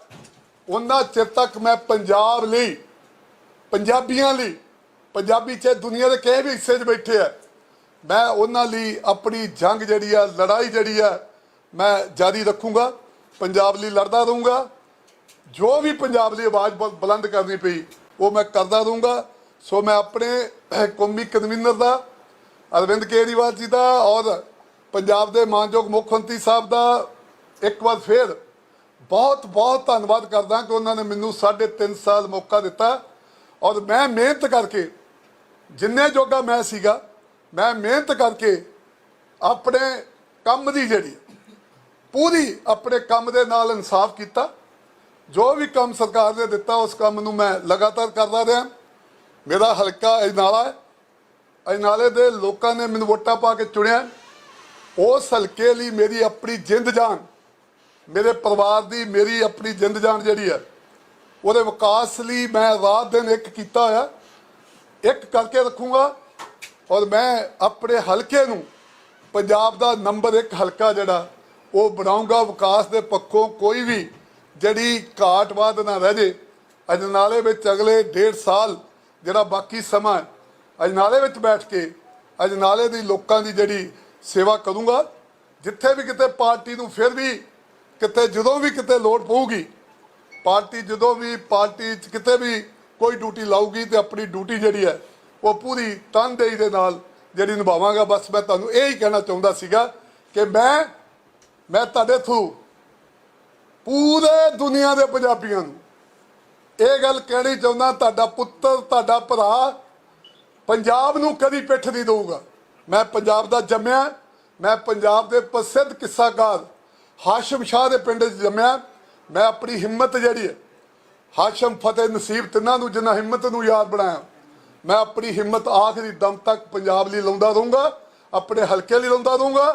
ਉਹਨਾਂ ਚਿਰ ਤੱਕ ਮੈਂ ਪੰਜਾਬ ਲਈ, ਪੰਜਾਬੀਆਂ ਲਈ, ਪੰਜਾਬੀ ਚਾਹੇ ਦੁਨੀਆ ਦੇ ਕਿਸੇ ਵੀ ਹਿੱਸੇ 'ਚ ਬੈਠੇ ਆ ਮੈਂ ਉਹਨਾਂ ਲਈ ਆਪਣੀ ਜੰਗ ਜਿਹੜੀ ਆ, ਲੜਾਈ ਜਿਹੜੀ ਆ, ਮੈਂ ਜਾਰੀ ਰੱਖੂੰਗਾ, ਪੰਜਾਬ ਲਈ ਲੜਦਾ ਰਹੂੰਗਾ। ਜੋ ਵੀ ਪੰਜਾਬ ਲਈ ਆਵਾਜ਼ ਬੁਲ- ਬੁਲੰਦ ਕਰਨੀ ਪਈ, ਉਹ ਮੈਂ ਕਰਦਾ ਰਹੂੰਗਾ। ਸੋ ਮੈਂ ਆਪਣੇ ਕੌਮੀ ਕਨਵੀਨਰ ਦਾ, ਅਰਵਿੰਦ ਕੇਜਰੀਵਾਲ ਜੀ ਦਾ ਔਰ ਪੰਜਾਬ ਦੇ ਮਾਨਯੋਗ ਮੁੱਖ ਮੰਤਰੀ ਸਾਹਿਬ ਦਾ ਇੱਕ ਵਾਰ ਫੇਰ ਬਹੁਤ ਬਹੁਤ ਧੰਨਵਾਦ ਕਰਦਾ ਕਿ ਉਹਨਾਂ ਨੇ ਮੈਨੂੰ 3.5 ਸਾਲ ਮੌਕਾ ਦਿੱਤਾ। ਔਰ ਮੈਂ ਮਿਹਨਤ ਕਰਕੇ ਜਿੰਨੇ ਜੋਗਾ ਮੈਂ ਸੀਗਾ ਮੈਂ ਮਿਹਨਤ ਕਰਕੇ ਆਪਣੇ ਕੰਮ ਦੀ ਜਿਹੜੀ ਪੂਰੀ ਆਪਣੇ ਕੰਮ ਦੇ ਨਾਲ ਇਨਸਾਫ ਕੀਤਾ। ਜੋ ਵੀ ਕੰਮ ਸਰਕਾਰ ਨੇ ਦਿੱਤਾ, ਉਸ ਕੰਮ ਨੂੰ ਮੈਂ ਲਗਾਤਾਰ ਕਰਦਾ ਰਿਹਾ। ਮੇਰਾ ਹਲਕਾ ਅਜਨਾਲਾ ਹੈ। ਅਜਨਾਲੇ ਦੇ ਲੋਕਾਂ ਨੇ ਮੈਨੂੰ ਵੋਟਾਂ ਪਾ ਕੇ ਚੁਣਿਆ। ਉਸ ਹਲਕੇ ਲਈ ਮੇਰੀ ਆਪਣੀ ਜਿੰਦ ਜਾਨ, ਮੇਰੇ ਪਰਿਵਾਰ ਦੀ ਮੇਰੀ ਆਪਣੀ ਜਿੰਦ ਜਾਨ ਜਿਹੜੀ ਹੈ, ਉਹਦੇ ਵਿਕਾਸ ਲਈ ਮੈਂ ਰਾਤ ਦਿਨ ਇੱਕ ਕੀਤਾ ਹੋਇਆ। ਇੱਕ ਕਰਕੇ ਰੱਖੂੰਗਾ। ਔਰ ਮੈਂ ਆਪਣੇ ਹਲਕੇ ਨੂੰ ਪੰਜਾਬ ਦਾ ਨੰਬਰ 1 ਹਲਕਾ ਜਿਹੜਾ, ਉਹ ਬਣਾਉਂਗਾ ਵਿਕਾਸ ਦੇ ਪੱਖੋਂ ਕੋਈ ਵੀ ਜਿਹੜੀ ਘਾਟ ਵਾਧ ਨਾ ਰਹਿ ਜੇ। ਅਜਨਾਲੇ ਵਿੱਚ ਅਗਲੇ ਡੇਢ ਸਾਲ ਜਿਹੜਾ ਬਾਕੀ ਸਮਾਂ ਅਜਨਾਲੇ ਵਿੱਚ ਬੈਠ ਕੇ ਅਜਨਾਲੇ ਦੀ ਲੋਕਾਂ ਦੀ ਜਿਹੜੀ ਸੇਵਾ ਕਰੂੰਗਾ। ਜਿੱਥੇ ਵੀ ਕਿਤੇ ਪਾਰਟੀ ਨੂੰ ਫਿਰ ਵੀ ਕਿਤੇ ਜਦੋਂ ਵੀ ਕਿਤੇ ਲੋੜ ਪਊਗੀ, ਪਾਰਟੀ ਜਦੋਂ ਵੀ ਪਾਰਟੀ 'ਚ ਕਿਤੇ ਵੀ ਕੋਈ ਡਿਊਟੀ ਲਾਊਗੀ ਤੇ ਆਪਣੀ ਡਿਊਟੀ ਜਿਹੜੀ ਹੈ ਉਹ ਪੂਰੀ ਤਨਦੇਹੀ ਦੇ ਨਾਲ ਜਿਹੜੀ ਨਿਭਾਵਾਂਗਾ, ਬਸ ਮੈਂ ਤੁਹਾਨੂੰ ਇਹ ਹੀ ਕਹਿਣਾ ਚਾਹੁੰਦਾ ਸੀਗਾ ਕਿ ਮੈਂ ਮੈਂ ਤੁਹਾਡੇ ਥਰੂ ਪੂਰੇ ਦੁਨੀਆ ਦੇ ਪੰਜਾਬੀਆਂ ਨੂੰ ਇਹ ਗੱਲ ਕਹਿਣੀ ਚਾਹੁੰਦਾ, ਤੁਹਾਡਾ ਪੁੱਤਰ, ਤੁਹਾਡਾ ਭਰਾ ਪੰਜਾਬ ਨੂੰ ਕਦੀ ਪਿੱਠ ਨਹੀਂ ਦਊਗਾ। ਮੈਂ ਪੰਜਾਬ ਦਾ ਜੰਮਿਆ, ਮੈਂ ਪੰਜਾਬ ਦੇ ਪ੍ਰਸਿੱਧ ਕਿੱਸਾਕਾਰ ਹਾਸ਼ਮ ਸ਼ਾਹ ਦੇ ਪਿੰਡ 'ਚ ਜੰਮਿਆ। ਮੈਂ ਆਪਣੀ ਹਿੰਮਤ ਜਿਹੜੀ ਹੈ, ਹਾਸ਼ਮ ਫਤਿਹ ਨਸੀਬ ਤਿੰਨਾਂ ਨੂੰ, ਜਿੰਨਾ ਹਿੰਮਤ ਨੂੰ ਯਾਦ ਬਣਾਇਆ। ਮੈਂ ਆਪਣੀ ਹਿੰਮਤ ਆਖਰੀ ਦਮ ਤੱਕ ਪੰਜਾਬ ਲਈ ਲਾਉਂਦਾ ਰਹੂੰਗਾ ਆਪਣੇ ਹਲਕੇ ਲਈ ਲਾਉਂਦਾ ਰਹੂੰਗਾ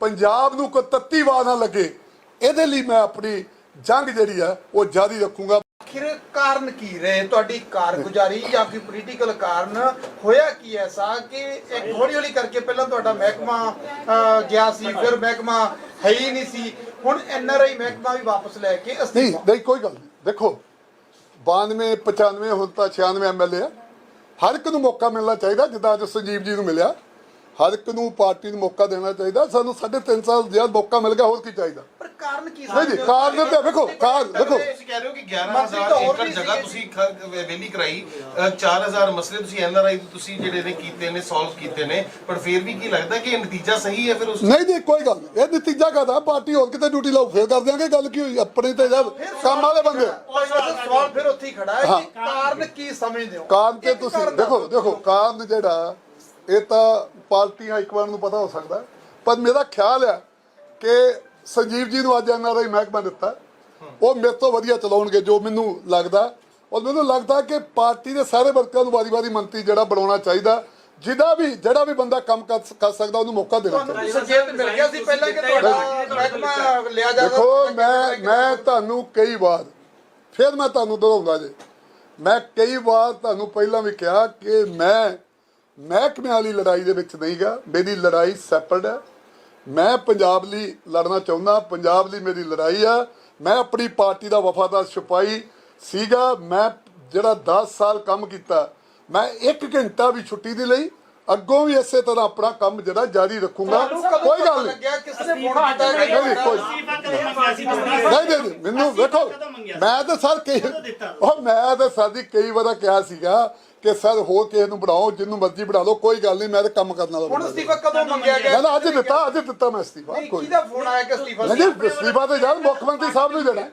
ਪੰਜਾਬ ਨੂੰ ਕੋਈ ਤੱਤੀ ਵਾਹ ਨਾ ਲੱਗੇ। ਇਹਦੇ ਲਈ ਮੈਂ ਆਪਣੀ ਜੰਗ ਜਿਹੜੀ ਹੈ ਉਹ ਜਾਰੀ ਰੱਖੂੰਗਾ। ਆਖਿਰ ਕਾਰਨ ਕੀ ਰਹੇ? ਤੁਹਾਡੀ ਕਾਰਗੁਜ਼ਾਰੀ ਜਾਂ ਕੋਈ ਪੋਲੀਟੀਕਲ ਕਾਰਨ ਹੋਇਆ ਕੀ ਐਸਾ ਕਿ ਇੱਕ ਹੌਲੀ ਹੌਲੀ ਕਰਕੇ ਪਹਿਲਾਂ ਤੁਹਾਡਾ ਮਹਿਕਮਾ ਗਿਆ ਸੀ ਫਿਰ ਮਹਿਕਮਾ ਹੈ ਹੀ ਨਹੀਂ ਸੀ। ਹੁਣ ਐਨਆਰਆਈ ਮਹਿਕਮਾ ਵੀ ਵਾਪਸ ਲੈ ਕੇ ਨਹੀਂ ਅਸਤੀਫਾ ਨਹੀਂ ਕੋਈ ਗੱਲ ਨਹੀਂ। ਦੇਖੋ 92 95 ਹੁਣ ਤਾਂ 96 ਐਮਐਲਏ ਆ। ਹਰ ਇੱਕ ਨੂੰ ਮੌਕਾ ਮਿਲਣਾ ਚਾਹੀਦਾ ਜਿੱਦਾਂ ਅੱਜ ਸੰਜੀਵ ਜੀ ਨੂੰ ਮਿਲਿਆ। ਹਰ ਇੱਕ ਨੂੰ ਪਾਰਟੀ ਨੂੰ ਮੌਕਾ ਦੇਣਾ ਚਾਹੀਦਾ ਸਾਨੂੰ 3.5 ਸਾਲ ਜ਼ਿਆਦਾ ਮੌਕਾ ਮਿਲ ਗਿਆ ਹੋਰ ਕੀ ਚਾਹੀਦਾ? ਪਰ ਕਾਰਨ ਕੀ ਨਹੀਂ ਜੀ, ਕਾਰਨ ਤੇ ਵੇਖੋ, ਕਾਰਨ ਦੇਖੋ। ਤੁਸੀਂ ਕਹਿ ਰਹੇ ਹੋ ਕਿ ਮੰਤਰੀ ਤਾਂ 11000 ਹੋਰ ਏਕੜ ਵੀ ਜਗ੍ਹਾ। ਤੁਸੀਂ ਵੇਲੀ ਕਰਾਈ ਅ, 4000 ਮਸਲੇ ਤੁਸੀਂ ਐਨਆਰਆਈ ਤੁਸੀਂ ਜਿਹੜੇ ਨੇ ਕੀਤੇ ਨੇ ਸੋਲਵ ਕੀਤੇ ਨੇ ਪਰ ਫਿਰ ਵੀ ਕੀ ਲੱਗਦਾ ਕਿ ਇਹ ਨਤੀਜਾ ਸਹੀ ਹੈ ਫਿਰ ਉਸ ਨਹੀਂ ਨਹੀਂ ਕੋਈ ਗੱਲ। ਇਹ ਨਤੀਜਾ ਕਾਦਾ ਪਾਰਟੀ ਹੋਰ ਕਿਤੇ ਡਿਊਟੀ ਲਾਓ ਫੇਰ ਕਰ ਦਿਆਂਗੇ ਗੱਲ ਕੀ ਹੋਈ? ਆਪਣੇ ਤੇ ਜਦ ਕੰਮ ਵਾਲੇ ਬੰਦੇ। ਸਵਾਲ ਫਿਰ ਉੱਥੇ ਹੀ ਖੜਾ ਹੈ ਕਿ ਕਾਰਨ ਕੀ ਸਮਝਦੇ ਹੋ? ਕਾਰਨ ਤੇ ਇੱਕ ਤੁਸੀਂ ਦੇਖੋ। ਦੇਖੋ ਕਾਰਨ ਜਿਹੜਾ ਇਹ ਤਾਂ ਪਾਰਟੀ ਹਾਈਕਮਾਂਡ ਨੂੰ ਪਤਾ ਹੋ ਸਕਦਾ ਪਰ ਮੇਰਾ ਖਿਆਲ ਹੈ ਕਿ ਸੰਜੀਵ ਜੀ ਨੂੰ ਅੱਜ ਐਨਆਰਆਈ ਮਹਿਕਮਾ ਦਿੱਤਾ ਉਹ ਮੇਰੇ ਤੋਂ ਵਧੀਆ ਚਲਾਉਣਗੇ ਜੋ ਮੈਨੂੰ ਲੱਗਦਾ। ਔਰ ਮੈਨੂੰ ਲੱਗਦਾ ਕਿ ਪਾਰਟੀ ਦੇ ਸਾਰੇ ਵਰਕਰਾਂ ਨੂੰ ਵਾਰੀ-ਵਾਰੀ ਮੰਤਰੀ ਜਿਹੜਾ ਬਣਾਉਣਾ ਚਾਹੀਦਾ ਜਿਹਦਾ ਵੀ ਜਿਹੜਾ ਵੀ ਬੰਦਾ ਕੰਮ ਕਰ ਕਰ ਸਕਦਾ ਉਹਨੂੰ ਮੌਕਾ ਦੇਣਾ ਤੁਹਾਨੂੰ ਚਾਹੀਦਾ ਵੀ ਸੰਕੇਤ ਮਿਲ ਗਿਆ ਸੀ ਪਹਿਲਾਂ ਕਿ ਤੁਹਾਡਾ ਮਹਿਕਮਾ ਲਿਆ ਜਾਏਗਾ ਦੇਖੋ ਮੈਂ ਮੈਂ ਤੁਹਾਨੂੰ ਕਈ ਵਾਰ ਫਿਰ ਮੈਂ ਤੁਹਾਨੂੰ ਦੁਹਰਾਉਂਦਾ ਜੇ। ਮੈਂ ਕਈ ਵਾਰ ਤੁਹਾਨੂੰ ਪਹਿਲਾਂ ਵੀ ਕਿਹਾ ਕਿ ਮੈਂ ਮਹਿਕਮੇ ਵਾਲੀ ਲੜਾਈ ਦੇ ਵਿੱਚ ਨਹੀਂ ਗਾ ਮੇਰੀ ਲੜਾਈ ਸੈਪਰੇਟ ਹੈ। ਮੈਂ ਪੰਜਾਬ ਲਈ ਲੜਨਾ ਚਾਹੁੰਦਾ ਪੰਜਾਬ ਲਈ ਮੇਰੀ ਲੜਾਈ ਆ। ਮੈਂ ਆਪਣੀ ਪਾਰਟੀ ਦਾ ਵਫਾਦਾਰ ਸਿਪਾਹੀ ਸੀਗਾ। ਮੈਂ ਜਿਹੜਾ 10 ਸਾਲ ਕੰਮ ਕੀਤਾ ਮੈਂ 1 ਘੰਟਾ ਵੀ ਛੁੱਟੀ ਨਹੀਂ ਲਈ। ਅੱਗੋਂ ਵੀ ਇਸੇ ਤਰ੍ਹਾਂ ਆਪਣਾ ਕੰਮ ਜਿਹੜਾ ਜਾਰੀ ਰੱਖੂੰਗਾ। ਕੋਈ ਗੱਲ ਨਹੀਂ। ਲੱਗਿਆ ਕਿਸ ਨੇ ਫੋਨ ਕੀਤਾ ਕੋਈ- ਨਹੀਂ ਨਹੀਂ ਮੈਨੂੰ ਵੇਖੋ? ਮੈਂ ਤਾਂ ਸਰ ਕਈ? ਉਹ ਮੈਂ ਤਾਂ ਸਰ ਜੀ ਕਈ ਵਾਰ ਕਿਹਾ ਸੀਗਾ ਕਿ ਸਰ ਹੋਰ ਕਿਸੇ ਨੂੰ ਬਣਾਓ ਜਿੰਨੂੰ ਮਰਜ਼ੀ ਬਣਾ ਲਓ ਕੋਈ ਗੱਲ ਨਹੀਂ ਮੈਂ ਤਾਂ ਕੰਮ ਕਰਨ ਵਾਲਾ ਹੁਣ। ਅਸਤੀਫਾ ਕਦੋਂ ਮੰਗਿਆ ਗਿਆ ਮੈਂ ਤਾਂ ਅੱਜ ਦਿੱਤਾ ਅੱਜ ਦਿੱਤਾ ਮੈਂ ਅਸਤੀਫਾ ਕੋਈ ਕਿਹਦਾ ਫੋਨ ਆਇਆ ਕਿ ਅਸਤੀਫਾ ਨਹੀਂ ਅਸਤੀਫਾ ਤਾਂ ਯਾਰ ਮੁੱਖ ਮੰਤਰੀ ਸਾਹਿਬ ਨੂੰ ਦੇਣਾ ਹੈ।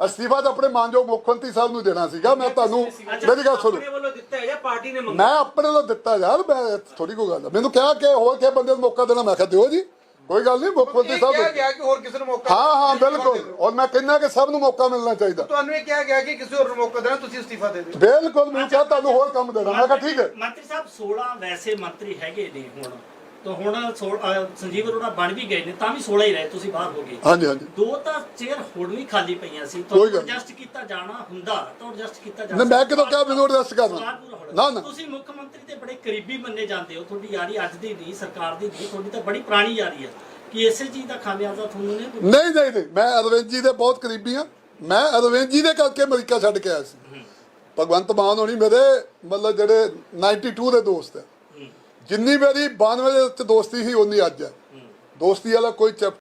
ਅਸਤੀਫਾ ਤਾਂ ਆਪਣੇ ਮਾਨਯੋਗ ਮੁੱਖ ਮੰਤਰੀ ਸਾਹਿਬ ਨੂੰ ਦੇਣਾ ਸੀਗਾ ਮੈਂ ਤੁਹਾਨੂੰ ਮੇਰੀ ਗੱਲ ਸੁਣੋ ਆਪਣੇ ਵੱਲੋਂ ਦਿੱਤਾ ਹੈ ਜਾਂ ਪਾਰਟੀ ਨੇ ਮੰਗਿਆ ਮੈਂ ਆਪਣੇ ਤੋਂ ਦਿੱਤਾ ਯਾਰ ਮੈਂ ਥੋੜੀ ਕੋਈ ਗੱਲ ਆ। ਮੈਨੂੰ ਕਿਹਾ ਕਿ ਹੋਰ ਕਿਸੇ ਬੰਦੇ ਨੂੰ ਮੌਕਾ ਦੇਣਾ ਮੈਂ ਕਿਹਾ ਦਿਓ ਜੀ ਕੋਈ ਗੱਲ ਨਹੀਂ ਮੁੱਖ ਮੰਤਰੀ ਇਹ ਕਿਹਾ ਸਾਹਿਬ ਗਿਆ ਕਿ ਹੋਰ ਕਿਸੇ ਨੂੰ ਮੌਕਾ ਹਾਂ ਹਾਂ ਬਿਲਕੁਲ। ਔਰ ਮੈਂ ਕਹਿੰਦਾ ਕਿ ਸਭ ਨੂੰ ਮੌਕਾ ਮਿਲਣਾ ਚਾਹੀਦਾ। ਤੁਹਾਨੂੰ ਇਹ ਕਿਹਾ ਗਿਆ ਕਿ ਕਿਸੇ ਹੋਰ ਨੂੰ ਮੌਕਾ ਦੇਣਾ ਤੁਸੀਂ ਅਸਤੀਫਾ ਦੇ ਦਿਓ। ਬਿਲਕੁਲ ਮੈਨੂੰ ਕਿਹਾ ਤੁਹਾਨੂੰ ਹੋਰ ਕੰਮ ਦੇਣਾ। ਮੈਂ ਕਿਹਾ ਠੀਕ ਹੈ। ਮੰਤਰੀ ਸਾਹਿਬ 16 ਵੈਸੇ ਮੰਤਰੀ ਹੈਗੇ ਨੇ ਹੁਣ। ਤਾਂ ਹੁਣ ਸੋਲ- ਅਹ ਸੰਜੀਵ ਅਰੋੜਾ ਬਣ ਵੀ ਗਏ ਨੇ ਤਾਂ ਵੀ 16 ਹੀ ਰਹੇ ਤੁਸੀਂ ਬਾਹਰ ਹੋ ਗਏ ਹਾਂਜੀ ਹਾਂਜੀ ਦੋ ਤਾਂ ਚੇਅਰ ਹੁਣ ਵੀ ਖਾਲੀ ਪਈਆਂ ਸੀ ਕੋਈ ਤੁਹਾਨੂੰ ਗੱਲ ਨਹੀਂ। ਐਡਜਸਟ ਕੀਤਾ ਜਾਣਾ ਹੁੰਦਾ ਤਾਂ ਐਡਜਸਟ ਕੀਤਾ ਜਾ ਨਹੀਂ, ਮੈਂ ਕਿਦੋਂ ਕਿਹਾ ਮੈਨੂੰ adjust ਕਰਨਾ? ਸਵਾਲ ਪੂਰਾ ਹੋਣਾ। ਨਾ, ਨਾ। ਤੁਸੀਂ ਮੁੱਖ ਮੰਤਰੀ ਦੇ ਬੜੇ ਕਰੀਬੀ ਮੰਨੇ ਜਾਂਦੇ ਹੋ ਤੁਹਾਡੀ ਯਾਰੀ ਅੱਜ ਦੀ ਨਹੀਂ ਸਰਕਾਰ ਦੀ ਨਹੀਂ ਤੁਹਾਡੀ ਤਾਂ ਬੜੀ ਪੁਰਾਣੀ ਯਾਰੀ ਹੈ ਕਿ ਇਸੇ ਚੀਜ਼ ਦਾ ਖਾਮਿਆਜ਼ਾ ਤੁਹਾਨੂੰ ਨੇ ਨਹੀਂ ਨਹੀਂ ਨਹੀਂ ਮੈਂ ਅਰਵਿੰਦ ਜੀ ਦੇ ਬਹੁਤ ਕਰੀਬੀ ਆ ਮੈਂ ਅਰਵਿੰਦ ਜੀ ਦੇ ਕਰਕੇ ਅਮਰੀਕਾ ਛੱਡ ਕੇ ਆਇਆ ਸੀ ਭਗਵੰਤ ਮਾਨ ਹੋਣੀ ਮੇਰੇ ਮਤਲਬ ਜਿਹੜੇ 92 ਦੇ ਦੋਸਤ ਆ ਜਿੰਨੀ ਮੇਰੀ 92 ਦੇ ਵਿੱਚ ਦੋਸਤੀ ਸੀ ਉਨੀ ਅੱਜ ਹੈ। ਦੋਸਤੀ ਵਾਲਾ ਕੋਈ ਚੈਪ